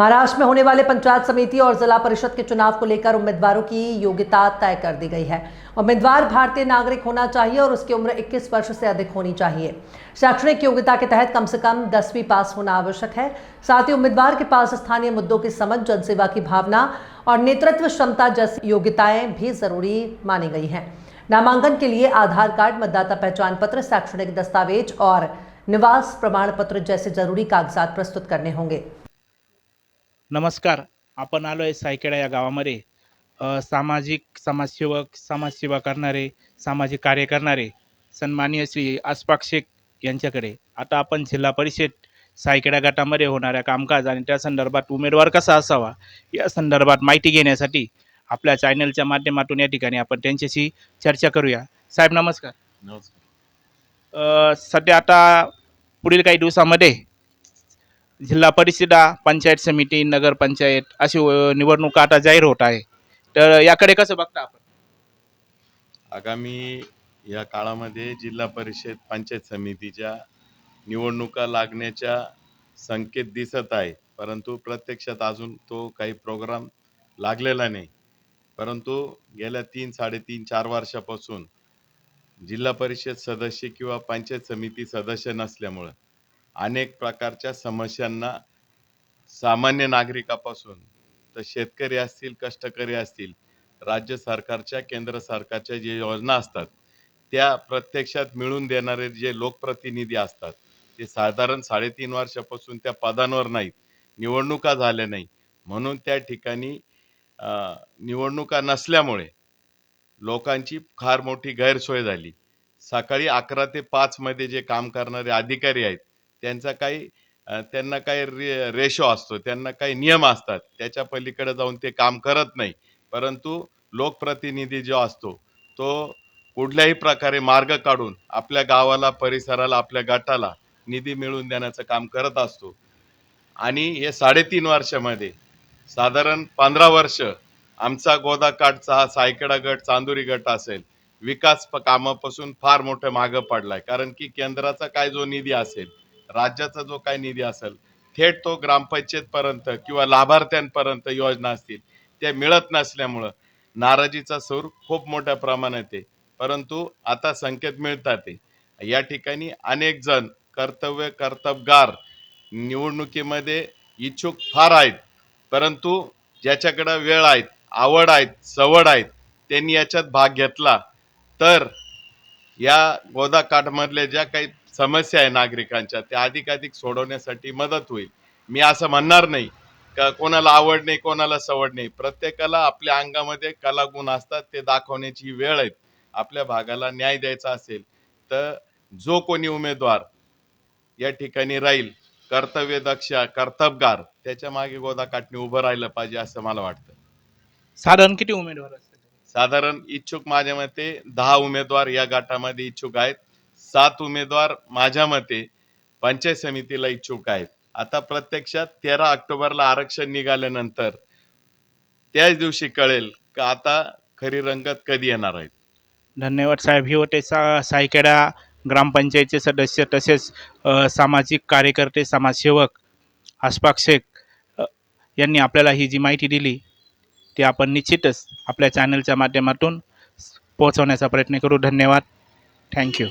महाराष्ट्र में होने वाले पंचायत समिति और जिला परिषद के चुनाव को लेकर उम्मीदवारों की योग्यता तय कर दी गई है। उम्मीदवार भारतीय नागरिक होना चाहिए और उसकी उम्र 21 वर्ष से अधिक होनी चाहिए। शैक्षणिक योग्यता के तहत कम से कम दसवीं पास होना आवश्यक है। साथ ही उम्मीदवार के पास स्थानीय मुद्दों की समझ, जनसेवा की भावना और नेतृत्व क्षमता जैसी योग्यताएँ भी ज़रूरी मानी गई हैं। नामांकन के लिए आधार कार्ड, मतदाता पहचान पत्र, शैक्षणिक दस्तावेज़ और निवास प्रमाण पत्र जैसे ज़रूरी कागजात प्रस्तुत करने होंगे। नमस्कार आपण आलो आहे सायखेडा या गावामध्ये. सामाजिक समाजसेवक समाजसेवा करणारे सामाजिक कार्य करणारे सन्माननीय श्री आसपाक शेख यांच्याकडे. आता आपण जिल्हा परिषद सायखेडा गटामध्ये होणाऱ्या कामकाज आणि त्या संदर्भात उमेदवार कसा असावा या संदर्भात माहिती घेण्यासाठी आपल्या चॅनलच्या माध्यमातून या ठिकाणी आपण त्यांच्याशी चर्चा करूया. साहेब नमस्कार. नमस्कार. सध्या आता पुढील काही दिवसामध्ये जिल्हा परिषदा पंचायत समिती नगरपंचायत अशी निवडणुका आता जाहीर होत आहे. तर याकडे कसं बघता आपण? आगामी या काळामध्ये जिल्हा परिषद पंचायत समितीच्या निवडणुका लागण्याच्या संकेत दिसत आहे परंतु प्रत्यक्षात अजून तो काही प्रोग्राम लागलेला नाही. परंतु गेल्या तीन साडेतीन चार वर्षापासून जिल्हा परिषद सदस्य किंवा पंचायत समिती सदस्य नसल्यामुळं अनेक प्रकारच्या समस्यांना सामान्य नागरिकापासून तर शेतकरी असतील कष्टकरी असतील राज्य सरकारच्या केंद्र सरकारच्या जे योजना असतात त्या प्रत्यक्षात मिळून देणारे जे लोकप्रतिनिधी असतात ते साधारण साडेतीन वर्षापासून त्या पदांवर नाहीत निवडणुका झाल्या नाही. म्हणून त्या ठिकाणी निवडणुका नसल्यामुळे लोकांची फार मोठी गैरसोय झाली. सकाळी अकरा ते पाचमध्ये जे काम करणारे अधिकारी आहेत त्यांचा काही त्यांना काही रे रेशो असतो त्यांना काही नियम असतात. त्याच्या पलीकडे जाऊन ते काम करत नाही. परंतु लोकप्रतिनिधी जो असतो तो कुठल्याही प्रकारे मार्ग काढून आपल्या गावाला परिसराला आपल्या गटाला निधी मिळवून देण्याचं काम करत असतो. आणि हे साडेतीन वर्षामध्ये साधारण पंधरा वर्ष आमचा गोदाकाठचा हा सायकडा गट चांदुरी गट असेल विकास कामापासून फार मोठं मागं पडलाय. कारण की केंद्राचा काय जो निधी असेल राज्याचा जो काय निधी असेल थेट तो ग्रामपंचायत पर्यंत किंवा लाभार्थ्यांपर्यंत योजना असतील त्या मिळत नसल्यामुळं नाराजीचा सूर खूप मोठ्या प्रमाणात आहे परंतु आता संकेत मिळतात आहे या ठिकाणी अनेक जण कर्तव्य कर्तबगार निवडणुकीमध्ये इच्छुक फार आहेत. परंतु ज्याच्याकडं वेळ आहेत आवड आहेत सवड आहेत त्यांनी याच्यात भाग घेतला. तर या गोदाकाठमधल्या ज्या काही समस्या आहे नागरिकांच्या त्या अधिकाधिक सोडवण्यासाठी मदत होईल. मी असं म्हणणार नाही का कोणाला आवड नाही कोणाला सवड नाही. प्रत्येकाला आपल्या अंगामध्ये कलागुण असतात ते दाखवण्याची वेळ आहे. आपल्या भागाला न्याय द्यायचा असेल तर जो कोणी उमेदवार या ठिकाणी राहील कर्तव्य दक्ष कर्तबगार त्याच्यामागे गोदाकाठने उभं राहिलं पाहिजे असं मला वाटतं. साधारण किती उमेदवार असतील? साधारण इच्छुक माझ्या मते दहा उमेदवार या गटामध्ये इच्छुक आहेत. सात उमेदवार माझ्या मते पंचायत समितीला इच्छुक आहेत. आता प्रत्यक्षात तेरा ऑक्टोबरला आरक्षण निघाल्यानंतर त्याच दिवशी कळेल का आता खरी रंगत कधी येणार आहेत धन्यवाद साहेब. हे होते सा सायखेडा ग्रामपंचायतचे सदस्य तसेच अ, सामाजिक कार्यकर्ते समाजसेवक आसपाक शेख अ, यांनी आपल्याला ही जी माहिती दिली ती आपण निश्चितच आपल्या चॅनलच्या माध्यमातून पोहोचवण्याचा प्रयत्न करू. धन्यवाद. थँक्यू